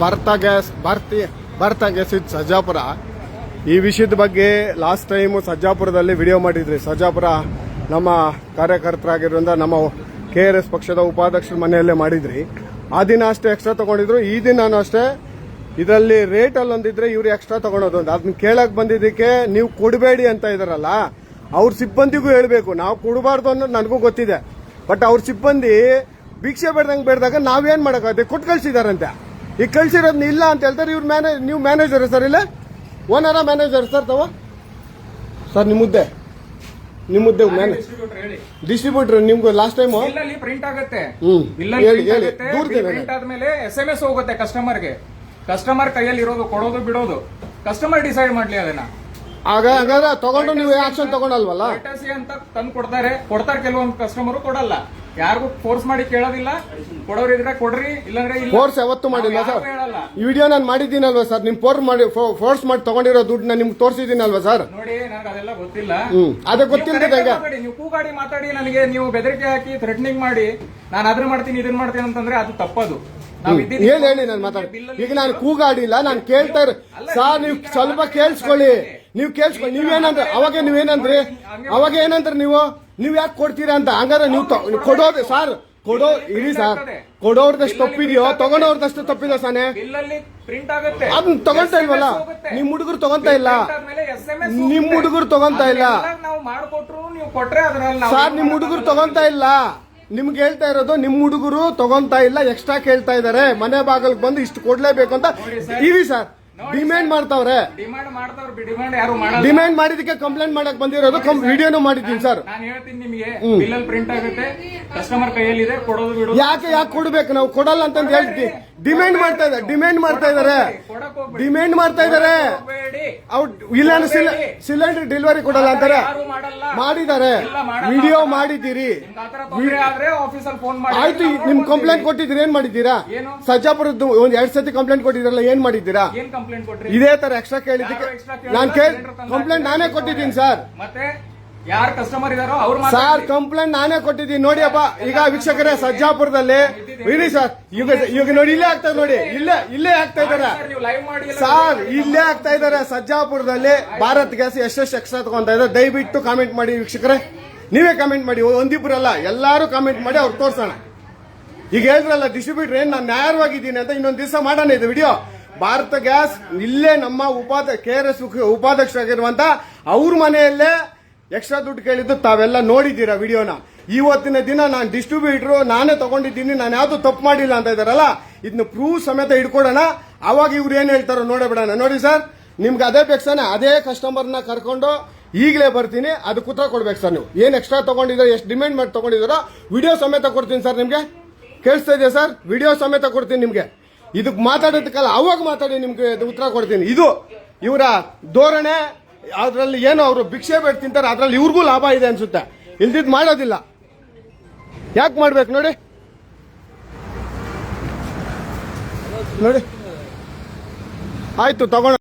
Bharat gas, Bharati, Bharat gas ಇದು ಸಜ್ಜಾಪುರ. ಈ ವಿಷಯದ ಬಗ್ಗೆ ಲಾಸ್ಟ್ ಟೈಮು ಸಜ್ಜಾಪುರದಲ್ಲಿ ವಿಡಿಯೋ ಮಾಡಿದ್ರಿ. ಸಜ್ಜಾಪುರ ನಮ್ಮ ಕಾರ್ಯಕರ್ತರಾಗಿರೋದ್ರಿಂದ ನಮ್ಮ ಕೆ ಆರ್ ಎಸ್ ಪಕ್ಷದ ಉಪಾಧ್ಯಕ್ಷರ ಮನೆಯಲ್ಲೇ ಮಾಡಿದ್ರಿ. ಆ ದಿನ ಅಷ್ಟೇ ಎಕ್ಸ್ಟ್ರಾ ತಗೊಂಡಿದ್ರು. ಈ ದಿನಾನು ಅಷ್ಟೇ ಇದರಲ್ಲಿ ರೇಟ್ ಅಲ್ಲಿ ಒಂದಿದ್ರೆ ಇವ್ರು ಎಕ್ಸ್ಟ್ರಾ ತಗೊಳೋದು ಅಂತ. ಅದನ್ನ ಕೇಳಕ್ ಬಂದಿದ್ದಕ್ಕೆ ನೀವು ಕೊಡಬೇಡಿ ಅಂತ ಇದಾರಲ್ಲ, ಅವ್ರ ಸಿಬ್ಬಂದಿಗೂ ಹೇಳಬೇಕು. ನಾವು ಕೊಡಬಾರ್ದು ಅನ್ನೋದು ನನಗೂ ಗೊತ್ತಿದೆ. ಬಟ್ ಅವ್ರ ಸಿಬ್ಬಂದಿ ಭಿಕ್ಷೆ ಬೇಡ್ದಂಗೆ ಬೇಡ್ದಾಗ ನಾವೇನು ಮಾಡೋಕ್ಕಾಗುತ್ತೆ ಕೊಟ್ಟು ಕಳ್ಸಿದಾರಂತೆ ಈಗ ಕಳ್ಸಿರೋದ್ನ ಇಲ್ಲ ಅಂತ ಹೇಳ್ತಾರೆ ಇವ್ರು ಮ್ಯಾನೇಜ್ ನೀವು ಮ್ಯಾನೇಜರ್ ಸರ್ ಇಲ್ಲ? ಓನರ ಮ್ಯಾನೇಜರ್ ಸರ್ ತವ? ಸರ್ ನಿಮ್ಮ ಮುದ್ದೆ. ನಿಮ್ಮ ಮುದ್ದೆ ಮ್ಯಾನೇಜ್ ಡಿಸ್ಟ್ರಿಬ್ಯೂಟರ್ ನಿಮ್ಗೆ ಲಾಸ್ಟ್ ಟೈಮ್ ಪ್ರಿಂಟ್ ಆಗುತ್ತೆ. ಹೇಳಿ, ಪ್ರಿಂಟ್ ಹೇಳಿ. ಆದ್ಮೇಲೆ ಎಸ್ ಎಂ ಎಸ್ ಹೋಗುತ್ತೆ ಕಸ್ಟಮರ್ಗೆ ಕಸ್ಟಮರ್ ಕೈಯಲ್ಲಿ ಇರೋದು ಕೊಡೋದು ಬಿಡೋದು. ಕಸ್ಟಮರ್ ಡಿಸೈಡ್ ಮಾಡ್ಲಿ ಅದನ್ನ. ಹಾಗಾದ್ರೆ ತಗೊಂಡು ನೀವು ಆಕ್ಷನ್ ತಗೊಂಡಲ್ವಲ್ಲ? ಸಿ ಅಂತ ತಂದು ಕೊಡ್ತಾರೆ. ಕೊಡ್ತಾರೆ ಕೆಲವೊಂದು ಕಸ್ಟಮರ್ ಕೊಡಲ್ಲ. ಯಾರಿಗೂ ಫೋರ್ಸ್ ಮಾಡಿ ಕೇಳೋದಿಲ್ಲ. ಕೊಡೋರು ಇದ್ರೆ ಕೊಡ್ರಿ ಇಲ್ಲಾಂದ್ರೆ ಇಲ್ಲ. ಫೋರ್ಸ್ ಯಾವತ್ತು ಮಾಡಿಲ್ಲ ಸರ್. ಹೇಳಲ್ಲ. ಈ ವಿಡಿಯೋ ನಾನು ಮಾಡಿದ್ದೀನಲ್ವಾ ಸರ್? ನಿಮ್ ಫೋರ್ಸ್ ಮಾಡಿ ಫೋರ್ಸ್ ಮಾಡಿ ತಗೊಂಡಿರೋ ದುಡ್ಡನ್ನ ನಿಮ್ಗೆ ತೋರಿಸಿದ್ದೀನಲ್ವಾ ಸರ್? ನೋಡಿ ನನಗೆ ಅದೆಲ್ಲ ಗೊತ್ತಿಲ್ಲ. ಹ್ಮ್. ಅದೇ ಗೊತ್ತಿಲ್ಲ ನೀವು ಹೆಂಗೆ ಮಾತಾಡಿ, ನೀವು ಕೂಗಾಡಿ ಮಾತಾಡಿ ನನಗೆ ನೀವು ಬೆದರಿಕೆ ಹಾಕಿ ಥ್ರೆಟ್ನಿಂಗ್ ಮಾಡಿ ನಾನು ಅದ್ರ ಮಾಡ್ತೀನಿ ಇದನ್ನ ಮಾಡ್ತೀನಿ ಅಂತಂದ್ರೆ ಅದು ತಪ್ಪದು. ನಾವು ಇದ್ದೀವಿ ಏನ್ ಹೇಳಿ ನಾನು ಮಾತಾಡಿ ಬಿಲ್ಲಲ್ಲಿ ಈಗ ನಾನು ಕೂಗಾಡಿಲ್ಲ ನಾನು ಕೇಳ್ತಾ ಇರ ಸರ್ ನೀವು ಸ್ವಲ್ಪ ಕೇಳಿಸ್ಕೊಳ್ಳಿ. ನೀವು ಕೇಳಿಸ್ಕೊಳ್ಳಿ ನೀವೇನಂದ್ರೆ ಅವಾಗ ನೀವೇನಂದ್ರಿ? ಅವಾಗ ಏನಂದ್ರೆ ನೀವು? ನೀವು ಯಾಕೆ ಕೊಡ್ತೀರಾ ಅಂತ ಹಂಗಾರೆ ನೀವು ಕೊಡೋದು ಸರ್. ಕೊಡೋ ಇರಿ ಸರ್. ಕೊಡೋರ್ದಷ್ಟು ತಪ್ಪಿದೆಯೋ? ತಗೊಂಡವ್ರದಷ್ಟು ತಪ್ಪಿದ ಸಾನೆ? ಅದನ್ನ ತಗೊಂತ ಇಲ್ವಲ್ಲ? ನಿಮ್ ಹುಡುಗರು ತಗೊಂತ ಇಲ್ಲ. ನಿಮ್ ಹುಡುಗರು ತಗೊಂತ ಇಲ್ಲ. ಸರ್ ನಿಮ್ ಹುಡುಗರು ತಗೊಂತ ಇಲ್ಲ. ನಿಮ್ಗೆ ಹೇಳ್ತಾ ಇರೋದು ನಿಮ್ ಹುಡುಗರು ತಗೊಂತ ಇಲ್ಲ ಎಕ್ಸ್ಟ್ರಾ ಕೇಳ್ತಾ ಇದಾರೆ ಮನೆ ಬಾಗಲ್ ಬಂದು ಇಷ್ಟು ಕೊಡ್ಲೇಬೇಕು ಅಂತ. ಇರಿ ಸರ್. ಡಿಮ್ಯಾಂಡ್ ಮಾಡ್ತಾವ್ರೆ. ಡಿಮ್ಯಾಂಡ್ ಮಾಡ್ತಾವ್ರು ಡಿಮಾಂಡ್ ಯಾರು ಮಾಡಲ್ಲ. ಡಿಮ್ಯಾಂಡ್ ಮಾಡಿದಕ್ಕೆ ಕಂಪ್ಲೇಂಟ್ ಮಾಡಕ್ ಬಂದಿರೋದು ವಿಡಿಯೋನು ಮಾಡಿದ್ದೀನಿ ಸರ್. ನಾನು ಹೇಳ್ತೀನಿ ನಿಮಗೆ. ಬಿಲ್ಲಲ್ಲಿ ಪ್ರಿಂಟ್ ಆಗುತ್ತೆ. ಕಸ್ಟಮರ್ ಕೈಯಲ್ಲಿ ಇದೆ ಕೊಡೋದು ಬಿಡೋದು ಯಾಕೆ ಯಾಕೆ ಕೊಡ್ಬೇಕು? ನಾವು ಕೊಡಲ್ಲ ಅಂತಂದು ಹೇಳ್ತೀವಿ ಡಿಮ್ಯಾಂಡ್ ಮಾಡ್ತಾ ಇದ್ದಾರೆ ಡಿಮ್ಯಾಂಡ್ ಮಾಡ್ತಾ ಇದ್ದಾರೆ. ಡಿಮ್ಯಾಂಡ್ ಮಾಡ್ತಾ ಇದ್ದಾರೆ. ಅವ್ರು ಇಲ್ಲ ಸಿಲಿಂಡರ್ ಡೆಲಿವರಿ ಕೊಡಲ್ಲ ಅಂತಾರೆ. ಮಾಡಿದ್ದಾರೆ. ವಿಡಿಯೋ ಮಾಡಿದ್ದೀರಿ. ಆಯ್ತು ನಿಮ್ ಕಂಪ್ಲೇಂಟ್ ಕೊಟ್ಟಿದ್ದೀರಿ ಏನ್ ಮಾಡಿದ್ದೀರಾ? ಸಜ್ಜಾಪುರದ್ದು ಒಂದ್ ಎರಡ್ ಸತಿ ಕಂಪ್ಲೇಂಟ್ ಕೊಟ್ಟಿದ್ರಲ್ಲ ಏನ್ ಮಾಡಿದ್ದೀರಾ? ಇದೇ ತರ ಎಕ್ಸ್ಟ್ರಾ ಕೇಳಿದ್ದಕ್ಕೆ ನಾನು ಕೇಳಿ ಕಂಪ್ಲೇಂಟ್. ನಾನೇ ಕೊಟ್ಟಿದ್ದೀನಿ ಸರ್ ಮತ್ತೆ? ಯಾರು ಕಸ್ಟಮರ್ ಇದಾರೋ ಅವ್ರು ಸರ್ ಕಂಪ್ಲೇಂಟ್ ನಾನೇ ಕೊಟ್ಟಿದ್ದೀನಿ. ನೋಡಿ ಅಪ್ಪ ಈಗ ವೀಕ್ಷಕರೇ ಸಜ್ಜಾಪುರದಲ್ಲಿ. ಇರಿ ಸರ್ ಈಗ ಈಗ ನೋಡಿ ಇಲ್ಲೇ ಆಗ್ತದೆ ನೋಡಿ. ಇಲ್ಲೇ ಇಲ್ಲೇ ಆಗ್ತಾ ಇದಾರೆ ಸರ್, ಇಲ್ಲೇ ಆಗ್ತಾ ಇದಾರೆ ಸಜ್ಜಾಪುರದಲ್ಲಿ. ಭಾರತ್ ಗ್ಯಾಸ್ ಎಷ್ಟೆಷ್ಟು ಎಕ್ಸ್ಟ್ರಾ ತಗೊಂತ ಇದ್ದಾರೆ. ದಯವಿಟ್ಟು ಕಾಮೆಂಟ್ ಮಾಡಿ ವೀಕ್ಷಕರೇ. ನೀವೇ ಕಾಮೆಂಟ್ ಮಾಡಿ. ಒಂದಿಬ್ಬರಲ್ಲ. ಎಲ್ಲಾರು ಕಾಮೆಂಟ್ ಮಾಡಿ ಅವ್ರು ತೋರ್ಸೋಣ. ಈಗ ಹೇಳಿದ್ರಲ್ಲ ಡಿಸ್ಟ್ರಿಬ್ಯೂಟರ್ ಏನ್ ನಾನು ನ್ಯಾಯವಾಗಿದ್ದೀನಿ ಅಂತ ಇನ್ನೊಂದು ದಿವಸ ಮಾಡೋಣ ಇದು ವಿಡಿಯೋ ಭಾರತ ಗ್ಯಾಸ್ ಇಲ್ಲೇ ನಮ್ಮ ಉಪಾಧ್ಯ ಕೆ ಆರ್ ಎಸ್ ಉಪಾಧ್ಯಕ್ಷರಾಗಿರುವಂತ ಅವ್ರ ಮನೆಯಲ್ಲೇ ಎಕ್ಸ್ಟ್ರಾ ದುಡ್ಡು ಕೇಳಿದ್ದು ತಾವೆಲ್ಲ ನೋಡಿದ್ದೀರಾ ವಿಡಿಯೋನ? ಇವತ್ತಿನ ದಿನ ನಾನು ಡಿಸ್ಟ್ರಿಬ್ಯೂಟರ್ ನಾನೇ ತಗೊಂಡಿದ್ದೀನಿ, ನಾನು ಯಾವ್ದು ತಪ್ಪು ಮಾಡಿಲ್ಲ ಅಂತ ಇದಾರಲ್ಲ? ಇದನ್ನ ಪ್ರೂವ್ ಸಮೇತ ಇಟ್ಕೊಡೋಣ ಅವಾಗ ಇವ್ರು ಏನ್ ಹೇಳ್ತಾರೋ ನೋಡೇ ಬಿಡೋಣ ನೋಡಿ ಸರ್, ನಿಮ್ಗೆ ಅದೇ ಬೇಕಾನೆ, ಅದೇ ಕಸ್ಟಮರ್ನ ಕರ್ಕೊಂಡು ಈಗಲೇ ಬರ್ತೀನಿ, ಅದಕ್ಕೆ ಉತ್ತರ ಕೊಡ್ಬೇಕು ಸರ್ ನೀವು. ಏನ್ ಎಕ್ಸ್ಟ್ರಾ ತಗೊಂಡಿದ್ದಾರೆ, ಎಷ್ಟು ಡಿಮ್ಯಾಂಡ್ ಮಾಡಿ ತಗೊಂಡಿದ್ದಾರೋ, ವಿಡಿಯೋ ಸಮೇತ ಕೊಡ್ತೀನಿ ಸರ್ ನಿಮ್ಗೆ. ಕೇಳಿಸ್ತಾ ಇದೆಯಾ ಸರ್? ವಿಡಿಯೋ ಸಮೇತ ಕೊಡ್ತೀನಿ ನಿಮ್ಗೆ. ಇದಕ್ಕೆ ಮಾತಾಡೋದಕ್ಕಲ್ಲ, ಅವಾಗ ಮಾತಾಡಿ ನಿಮ್ಗೆ ಉತ್ತರ ಕೊಡ್ತೀನಿ. ಇದು ಇವರ ಧೋರಣೆ ಅದ್ರಲ್ಲಿ ಏನು ಅವರು ಭಿಕ್ಷೆ ಬೇಡ ತಿಂತಾರೆ, ಅದ್ರಲ್ಲಿ ಇವ್ರಿಗೂ ಲಾಭ ಇದೆ ಅನ್ಸುತ್ತೆ. ಇಲ್ದಿದ್ ಮಾಡೋದಿಲ್ಲ. ಯಾಕೆ ಮಾಡ್ಬೇಕು ನೋಡಿ? ನೋಡಿ. ಆಯ್ತು ತಗೊಂಡ